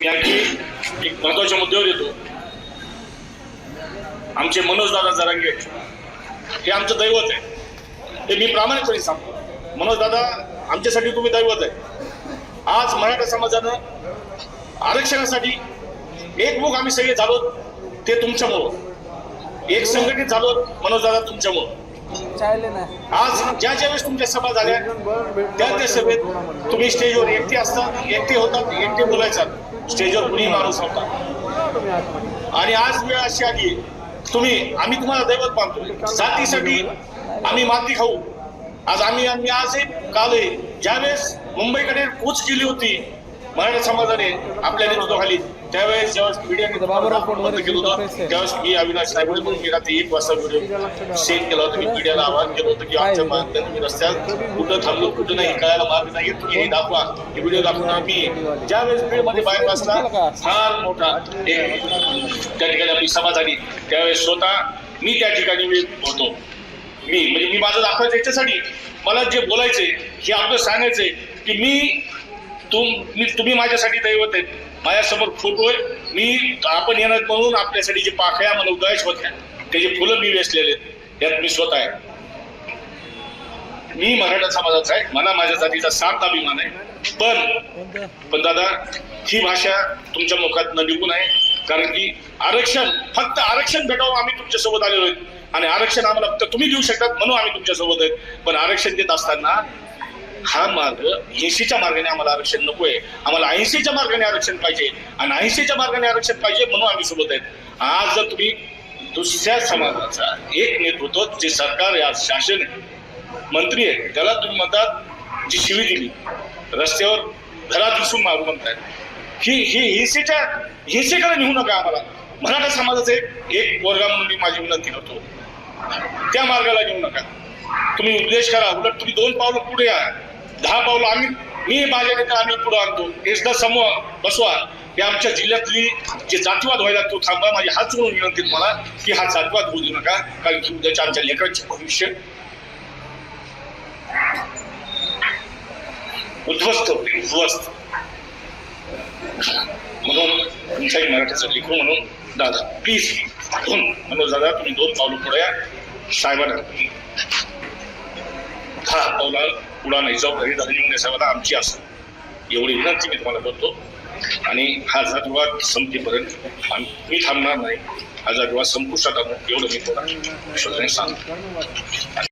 मी आणखी एक महत्त्वाच्या मुद्द्यावर येतो. आमचे मनोज दादा जरांगे हे आमचं दैवत आहे. हे मी प्रामाणिकपणे सांगतो. मनोज दादा आमच्यासाठी तुम्ही दैवत आहे. आज मराठा समाजानं आरक्षणासाठी एकमुख आम्ही सगळे झालो ते तुमच्यामुळं. एक संघटित झालो मनोज दादा तुमच्यामुळं. आज ज्या ज्या वेळेस तुमच्या सभा झाल्या त्या त्या सभेत तुम्ही स्टेजवर एकटे असतात एकटे होतात एकटे बोलायचात. स्टेजवर कुणी माणूस होता आणि आज वेळ अशी आली तुम्ही आम्ही तुम्हाला दैवत मानतो. जातीसाठी आम्ही माती खाऊ. आज आम्ही आम्ही आजही काल आहे. ज्यावेळेस मुंबईकडे कूच केली होती मराठा समाजाने आपल्या नेतृत्वाखाली त्यावेळेस ज्यावेळेस मीडियाने त्यावेळेस मी अविनाश साहेब म्हणून मी रात्री एक वाजता व्हिडिओ सेंड केला होता मी मीडियाला आवाहन केलं होतं की आमच्या मार्गाने मी रस्त्यात कुठं थांबलो कुठं नाही कळायला मार्ग नाही तुम्ही हे दाखवा हे व्हिडिओ दाखवणार मी ज्यावेळेस बीडमध्ये बायपासला फार मोठा एक त्या ठिकाणी आपली सभा झाली. त्यावेळेस स्वतः मी त्या ठिकाणी मी होतो. मी म्हणजे मी माझं दाखवायचं याच्यासाठी. मला जे बोलायचंय हे आपलं सांगायचंय की मी तुम मी तुम्ही माझ्यासाठी दैवत आहेत. माझ्यासमोर फोटो आहे मी आपण येणार म्हणून आपल्यासाठी जे पाखळ्या मला उदयाच होत्या त्याचे फुलं मी वेचलेले आहेत यात मी स्वतः आहे. मी मराठा समाजाचा आहे. मला माझ्या जातीचा सात अभिमान आहे. पण पण दादा ही भाषा तुमच्या मुखात निघून आहे कारण की आरक्षण फक्त आरक्षण भेटावं आम्ही तुमच्यासोबत आलेलो आहेत. आणि आरक्षण आम्हाला फक्त तुम्ही देऊ शकतात म्हणून आम्ही तुमच्यासोबत आहेत. पण आरक्षण देत असताना हा मार्ग एसीच्या मार्गाने आम्हाला आरक्षण नको आहे आम्हाला ऐंशीच्या मार्गाने आरक्षण पाहिजे. आणि ऐंशीच्या मार्गाने आरक्षण पाहिजे म्हणून आम्ही सोबत आहेत. आज जर तुम्ही दुसऱ्या समाजाचा एक नेतृत्व जे सरकार आहे आज शासन आहे मंत्री आहे त्याला तुम्ही म्हणतात जी शिवी दिली रस्त्यावर घरात घुसून मारू म्हणताय. ही ही हिंसेच्या हिंसेकडे नेऊ नका आम्हाला. मराठा समाजाचे एक वर्गा म्हणून मी माझी विनंती करतो. त्या मार्गाला घेऊ नका. तुम्ही उपदेश करा उलट तुम्ही दोन पावलं पुढे या दहा पावलं आम्ही मी माझ्या नेते आम्ही पुढे आणतो. एकदा समूह बसवा. हे आमच्या जिल्ह्यातली जे जातीवाद व्हायला तो थांबा माझी हात जोडून विनंती तुम्हाला की हा जातीवाद होऊ देऊ नका कारण की उद्याच्या आमच्या लेकरांचे भविष्य उद्ध्वस्त होते उद्ध्वस्त. म्हणून तुमच्याही मराठीचं लिखू म्हणून दादा प्लीज म्हणून मनोज दादा तुम्ही दोन पावलं पुढे या. साहेबांना दहा पावला पुढा नाही. जबाबदारी धनंजय म्हणजे साहेबांना आमची असेल. एवढी विनंती मी तुम्हाला करतो. आणि हा जातवाद संपतेपर्यंत आम्ही मी थांबणार नाही. हा जातवाद संपुष्टात आणू एवढं मी तुम्हाला सांगतो.